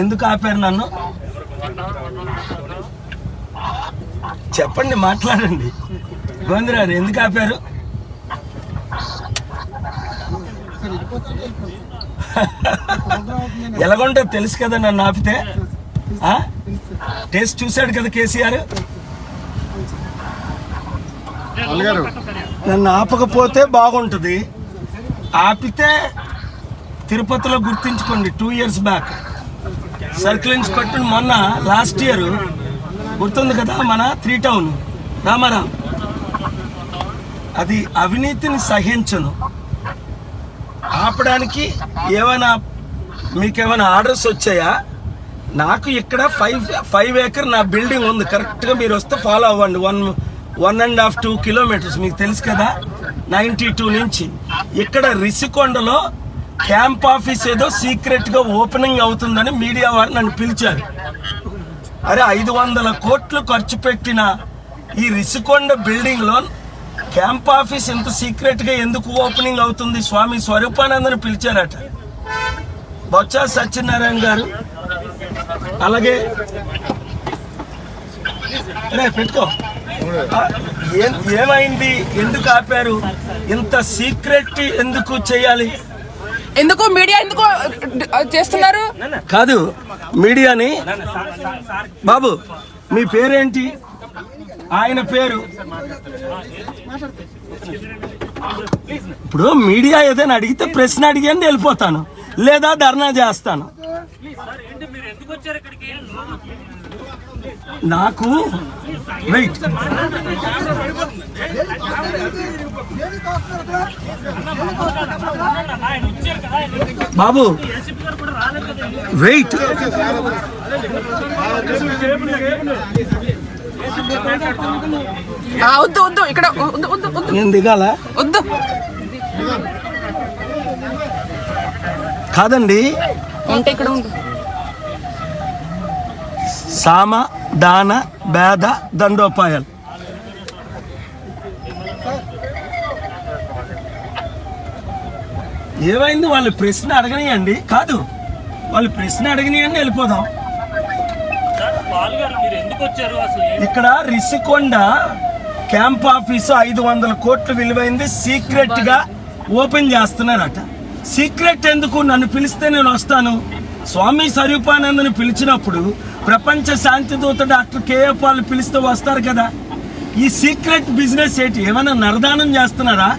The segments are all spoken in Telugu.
ఎందుకు ఆపారు నన్ను? చెప్పండి మాట్లాడండి. గోవిందరావు ఎందుకు ఆపారు? ఎలాగుంటో తెలుసు కదా నన్ను ఆపితే? టేస్ట్ చూశాడు కదా కేసీఆర్? నన్ను ఆపకపోతే బాగుంటుంది. ఆపితే తిరుపతిలో గుర్తించుకోండి two years back circle inspector మొన్న లాస్ట్ ఇయర్ గుర్తుంది కదా మన త్రీ టౌన్ రామారాం. అది అవినీతిని సహించను. ఆపడానికి ఏమైనా మీకేమైనా ఆర్డర్స్ వచ్చాయా? నాకు ఇక్కడ ఫైవ్ ఫైవ్ ఏకర్ నా బిల్డింగ్ ఉంది. కరెక్ట్గా మీరు వస్తే ఫాలో అవ్వండి. One one and half two kilometres మీకు తెలుసు కదా? నైంటీ టూ నుంచి. ఇక్కడ రిసికొండలో క్యాంప్ ఆఫీస్ ఏదో సీక్రెట్గా ఓపెనింగ్ అవుతుందని మీడియా వారు నన్ను పిలిచారు. అరే ఐదు వందల కోట్లు ఖర్చు పెట్టిన ఈ రిసికొండ బిల్డింగ్లో క్యాంప్ ఆఫీస్ ఇంత సీక్రెట్గా ఎందుకు ఓపెనింగ్ అవుతుంది? స్వామి స్వరూపానందని పిలిచారట. బొత్స సత్యనారాయణ గారు. అలాగే రే పెట్టుకో. ఏం ఏమైంది? ఎందుకు ఆపారు? ఇంత సీక్రెట్ ఎందుకు చేయాలి? ఎందుకు మీడియా ఎందుకు చేస్తున్నారు? కాదు మీడియాని బాబు మీ పేరేంటి? ఆయన పేరు? ఇప్పుడు మీడియా ఏదైనా అడిగితే ప్రశ్న అడిగాను వెళ్ళిపోతాను. లేదా ధర్నా చేస్తాను. నాకు వెయిట్ బాబు వెయిట్ వద్దు వద్దు ఇక్కడ వద్దు వద్దు వద్దు. నేను దిగాల? వద్దు. కాదండి. ఉంటే ఇక్కడ ఉండు. సామ దాన భేద దండోపాయాలు. ఏమైంది? వాళ్ళు ప్రశ్న అడగనియండి. కాదు వాళ్ళు ప్రశ్న అడగనియండి వెళ్ళిపోదాం. ఇక్కడ రిషికొండ క్యాంప్ ఆఫీసు ఐదు వందల కోట్లు విలువైంది. సీక్రెట్గా ఓపెన్ చేస్తున్నారట. సీక్రెట్ ఎందుకు? నన్ను పిలిస్తే నేను వస్తాను. స్వామి స్వరూపానందని పిలిచినప్పుడు ప్రపంచ శాంతి దూత డాక్టర్ కేఏ పాల్ పిలిస్తే వస్తారు కదా. ఈ సీక్రెట్ బిజినెస్ ఏంటి? ఏమైనా నరదానం చేస్తున్నారా?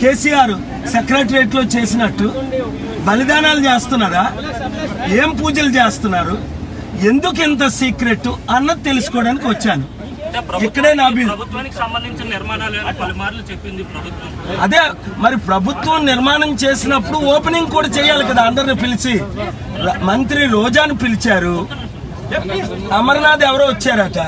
కేసీఆర్ సెక్రటరియట్లో చేసినట్టు బలిదానాలు చేస్తున్నారా? ఏం పూజలు చేస్తున్నారు? ఎందుకు ఇంత సీక్రెట్ అన్నది తెలుసుకోవడానికి వచ్చాను. ఇక్కడే నా అదే మరి ప్రభుత్వం నిర్మాణం చేసినప్పుడు ఓపెనింగ్ కూడా చేయాలి కదా అందరిని పిలిచి. మంత్రి రోజాను పిలిచారు. అమర్నాథ్ ఎవరో వచ్చారట.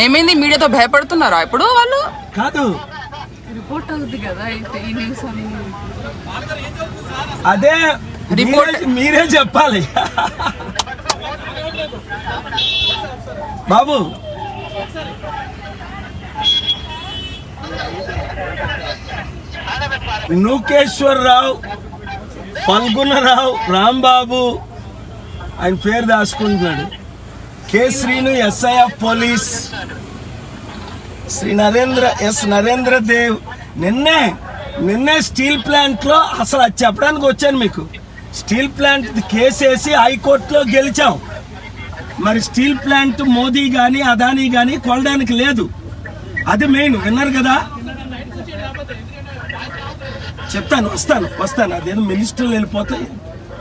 ఏమైంది? మీడియాతో భయపడుతున్నారా ఇప్పుడు వాళ్ళు? కాదు. రిపోర్ట్ అవుతుంది కదా ఈ న్యూస్ అని. అదే రిపోర్ట్- మీరే చెప్పాలి. బాబు. నూకేశ్వరరావు ఫల్గుణరావు రాంబాబు ఆయన పేరు దాచుకుంటున్నాడు. K Srinu SIF police. Shri Narendra S Narendra Dev నిన్నే నిన్నే స్టీల్ ప్లాంట్లో అసలు అది చెప్పడానికి వచ్చాను మీకు. స్టీల్ ప్లాంట్ కేసు వేసి హైకోర్టులో గెలిచాం. మరి స్టీల్ ప్లాంట్ మోదీ కానీ అదానీ కానీ కొనడానికి లేదు. అది మెయిన్ విన్నారు కదా? చెప్తాను వస్తాను వస్తాను. అదేదో మినిస్టర్లు వెళ్ళిపోతే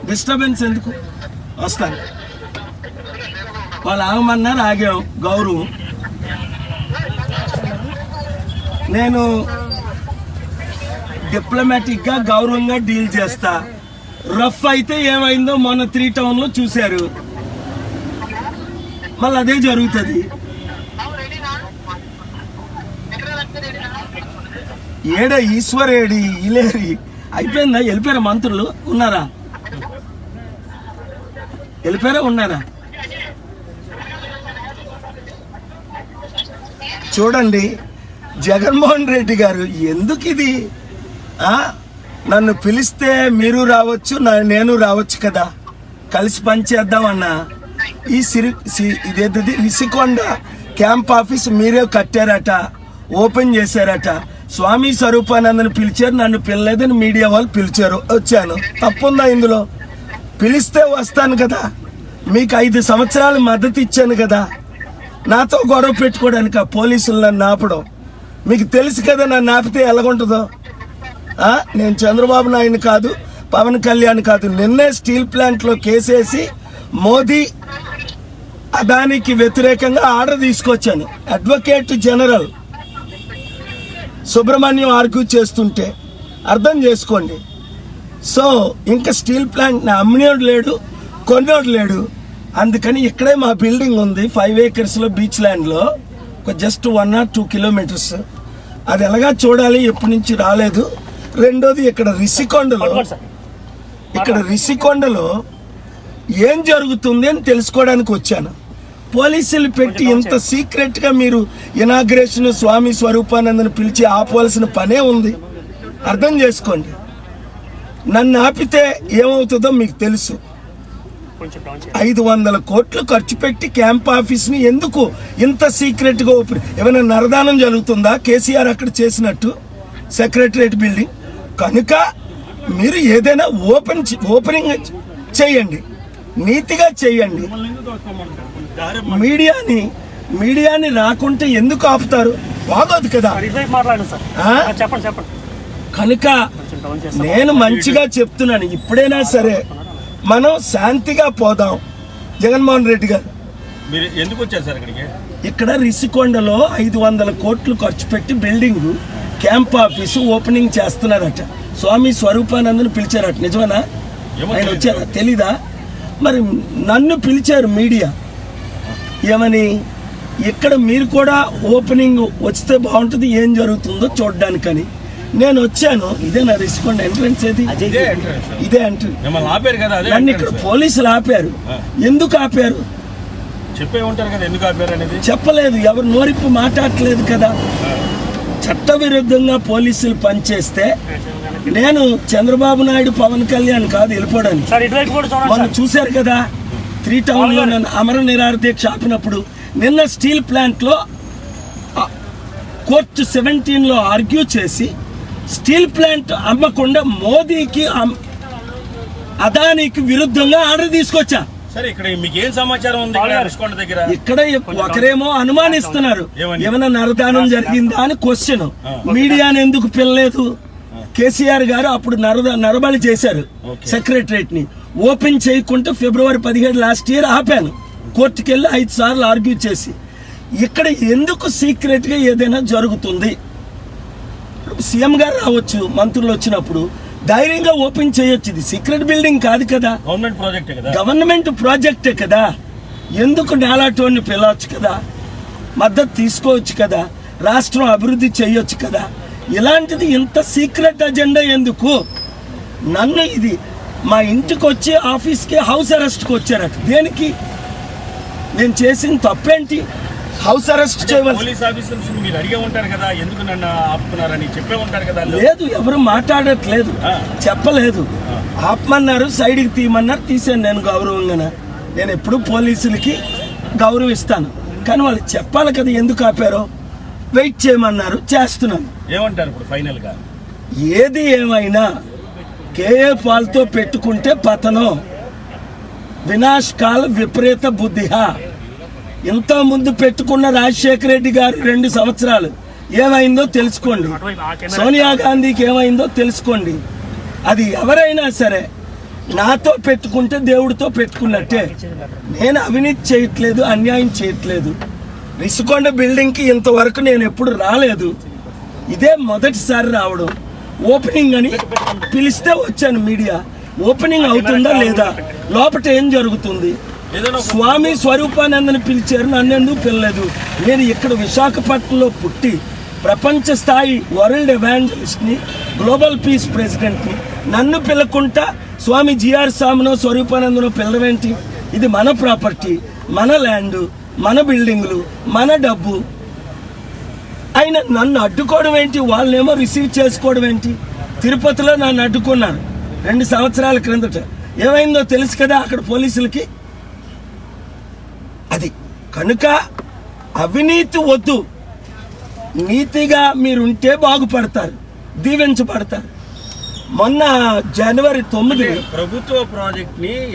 డిస్టర్బెన్స్ ఎందుకు? వస్తాను. వాళ్ళు ఆగమన్నారు ఆగాం. గౌరవం. నేను డిప్లొమాటిక్గా గౌరవంగా డీల్ చేస్తా. రఫ్ అయితే ఏమైందో మొన్న త్రీ టౌన్లో చూశారు. మళ్ళీ అదే జరుగుతుంది. ఏడ ఈశ్వరేడి ఇలేరి. అయిపోయిందా? వెళ్ళిపోయారా మంత్రులు? ఉన్నారా? వెళ్ళిపోయారా? ఉన్నారా? చూడండి జగన్మోహన్ రెడ్డి గారు ఎందుకు ఇది? నన్ను పిలిస్తే మీరు రావచ్చు నా- నేను రావచ్చు కదా? కలిసి పనిచేద్దామన్నా ఈ సిరి సి- ఇదేంటిది? రిషికొండ క్యాంప్ ఆఫీస్ మీరే కట్టారట ఓపెన్ చేశారట. స్వామి స్వరూపానందని పిలిచారు నన్ను పిల్లలేదని మీడియా వాళ్ళు పిలిచారు. వచ్చాను. తప్పుందా ఇందులో? పిలిస్తే వస్తాను కదా. మీకు ఐదు సంవత్సరాలు మద్దతు ఇచ్చాను కదా. నాతో గొడవ పెట్టుకోవడానికి ఆ పోలీసులు నన్ను ఆపడం మీకు తెలుసు కదా నన్ను ఆపితే ఎలాగుంటుందో? నేను చంద్రబాబు నాయుడు కాదు పవన్ కళ్యాణ్ కాదు. నిన్నే స్టీల్ ప్లాంట్లో కేసేసి మోదీ దానికి వ్యతిరేకంగా ఆర్డర్ తీసుకొచ్చాను. Advocate general. సుబ్రహ్మణ్యం ఆర్గ్యూ చేస్తుంటే అర్థం చేసుకోండి. సో ఇంకా స్టీల్ ప్లాంట్ అమ్మినోడు లేడు కొన్నోడు లేడు. అందుకని ఇక్కడే మా బిల్డింగ్ ఉంది ఫైవ్ ఏకర్స్లో బీచ్ ల్యాండ్లో ఒక just one or two kilometres. అది ఎలాగా చూడాలి ఎప్పటి నుంచి రాలేదు. రెండోది ఇక్కడ రిషికొండలో ఇక్కడ రిషికొండలో ఏం జరుగుతుంది అని తెలుసుకోవడానికి వచ్చాను. పోలీసులు పెట్టి ఇంత సీక్రెట్గా మీరు ఇనాగ్రేషన్ స్వామి స్వరూపానందని పిలిచి ఆపవలసిన పనే ఉంది. అర్థం చేసుకోండి. నన్ను ఆపితే ఏమవుతుందో మీకు తెలుసు. ఐదు వందల కోట్లు ఖర్చు పెట్టి క్యాంప్ ఆఫీస్ని ఎందుకు ఇంత సీక్రెట్గా ఓపెన్ ఏమైనా నరదానం జరుగుతుందా? కేసీఆర్ అక్కడ చేసినట్టు సెక్రటరేట్ బిల్డింగ్ కనుక మీరు ఏదైనా ఓపెన్ ఓపెనింగ్ చేయండి. నీతిగా చేయండి. మీడియాని మీడియాని రాకుంటే ఎందుకు ఆపుతారు? బాగోదు కదా. చెప్పండి చెప్పండి. కనుక నేను మంచిగా చెప్తున్నాను. ఇప్పుడైనా సరే మనం శాంతిగా పోదాం. జగన్మోహన్ రెడ్డి గారు. మీరు ఎందుకు వచ్చారు సార్ ఇక్కడికి? ఇక్కడ రిషికొండలో ఐదు వందల కోట్లు ఖర్చు పెట్టి బిల్డింగ్ క్యాంప్ ఆఫీసు ఓపెనింగ్ చేస్తున్నారట. స్వామి స్వరూపానందను పిలిచారట. నిజమేనా? ఆయన. వచ్చారా? తెలీదా? మరి నన్ను పిలిచారు మీడియా. ఏమని? ఇక్కడ మీరు కూడా ఓపెనింగ్ వస్తే బాగుంటుంది ఏం జరుగుతుందో చూడడానికని. నేను వచ్చాను. ఇదే నా రిషికొండ ఎంట్రన్స్ ఏది? ఇదే ఆపారు కదా అదే నన్ను ఇక్కడ. పోలీసులు ఆపారు. ఎందుకు ఆపారు? చెప్పే ఉంటారు కదా ఎందుకు ఆపారు అనేది. చెప్పలేదు. ఎవరు నోరిప్పు మాట్లాడట్లేదు కదా. చట్టవిరుద్ధంగా పోలీసులు పనిచేస్తే నేను చంద్రబాబు నాయుడు పవన్ కళ్యాణ్ కాదు వెళ్ళిపోవడానికి. సార్ ఇటువైపు కూడా చూడండి మొన్న సార్. చూశారు కదా. త్రీ టౌన్లో నన్ను అమర నిరాహార దీక్ష ఆపినప్పుడు నిన్న స్టీల్ ప్లాంట్లో ఆ, కోర్టు సెవెంటీన్లో ఆర్గ్యూ చేసి స్టీల్ ప్లాంట్ అమ్మకుండా మోదీకి అదానికి విరుద్ధంగా ఆర్డర్ తీసుకొచ్చా. సరే ఇక్కడ మీకు ఏం సమాచారం ఉంది దగ్గర? ఇక్కడ ఒకరేమో అనుమానిస్తున్నారు. ఏమని? నరదానం జరిగిందా అని క్వశ్చన్ మీడియాని ఎందుకు పిల్లలేదు కేసీఆర్ గారు అప్పుడు నరద నరబలి చేశారు. సెక్రటరేట్ని. ఓపెన్ చేయకుంటే ఫిబ్రవరి పదిహేడు లాస్ట్ ఇయర్ ఆపాను. కోర్టుకి వెళ్ళి ఐదు సార్లు ఆర్గ్యూ చేసి. ఇక్కడ ఎందుకు సీక్రెట్గా ఏదైనా జరుగుతుంది? సీఎం గారు రావచ్చు మంత్రులు వచ్చినప్పుడు. ధైర్యంగా ఓపెన్ చేయొచ్చు. ఇది సీక్రెట్ బిల్డింగ్ కాదు కదా. గవర్నమెంట్ ప్రాజెక్టే కదా. గవర్నమెంట్ ప్రాజెక్టే కదా. ఎందుకు నాలాటోని పిలవచ్చు కదా? మద్దతు తీసుకోవచ్చు కదా. రాష్ట్రం అభివృద్ధి చేయొచ్చు కదా. ఇలాంటిది ఇంత సీక్రెట్ అజెండా ఎందుకు? నన్ను ఇది మా ఇంటికి వచ్చి ఆఫీస్కి హౌస్ అరెస్ట్కి వచ్చారట దేనికి? నేను చేసిన తప్పేంటి? హౌస్ అరెస్ట్ చేయవలసి పోలీస్ ఆఫీసర్స్ మీరు అడిగే ఉంటారు కదా ఎందుకు నన్ను ఆపుతున్నారని చెప్పే ఉంటారు కదా వాళ్ళు. లేదు ఎవరు మాట్లాడట్లేదు. చెప్పలేదు. ఆపమన్నారు సైడ్కి తీయమన్నారు తీసాను నేను గౌరవంగా నేను ఎప్పుడు పోలీసులకి గౌరవిస్తాను. కానీ వాళ్ళు చెప్పాలి కదా ఎందుకు ఆపారో. వెయిట్ చేయమన్నారు చేస్తున్నాను. ఏమంటారు ఇప్పుడు ఫైనల్గా ఏది ఏమైనా కేఏ పాల్తో పెట్టుకుంటే పతనం. వినాశకాల విపరీత బుద్ధిహ. ఇంత ముందు పెట్టుకున్న రాజశేఖర రెడ్డి గారు రెండు సంవత్సరాలు. ఏమైందో తెలుసుకోండి. సోనియా గాంధీకి ఏమైందో తెలుసుకోండి. అది ఎవరైనా సరే నాతో పెట్టుకుంటే దేవుడితో పెట్టుకున్నట్టే. నేను అవినీతి చేయట్లేదు అన్యాయం చేయట్లేదు. రిషికొండ బిల్డింగ్కి ఇంతవరకు నేను ఎప్పుడు రాలేదు. ఇదే మొదటిసారి రావడం. ఓపెనింగ్ అని పిలిస్తే వచ్చాను మీడియా. ఓపెనింగ్ అవుతుందా లేదా? లోపల ఏం జరుగుతుంది? స్వామి స్వరూపానందని పిలిచారు నన్ను ఎందుకు పిలలేదు? నేను ఇక్కడ విశాఖపట్నంలో పుట్టి ప్రపంచ స్థాయి వరల్డ్ ఎవాంజలిస్ట్ని గ్లోబల్ పీస్ ప్రెసిడెంట్ని నన్ను పిలకుంటా స్వామి జిఆర్ స్వామినో స్వరూపానందనో పిల్లవేంటి ఇది మన ప్రాపర్టీ మన ల్యాండ్ మన బిల్డింగులు మన డబ్బు ఆయన నన్ను అడ్డుకోవడం ఏంటి? వాళ్ళనేమో రిసీవ్ చేసుకోవడం ఏంటి? తిరుపతిలో నన్ను అడ్డుకున్నారు. రెండు సంవత్సరాల క్రిందట. ఏమైందో తెలుసు కదా అక్కడ పోలీసులకి? అది. కనుక అవినీతి వద్దు. నీతిగా మీరుంటే బాగుపడతారు. దీవించబడతారు. మొన్న జనవరి తొమ్మిది ప్రభుత్వ ప్రాజెక్ట్ని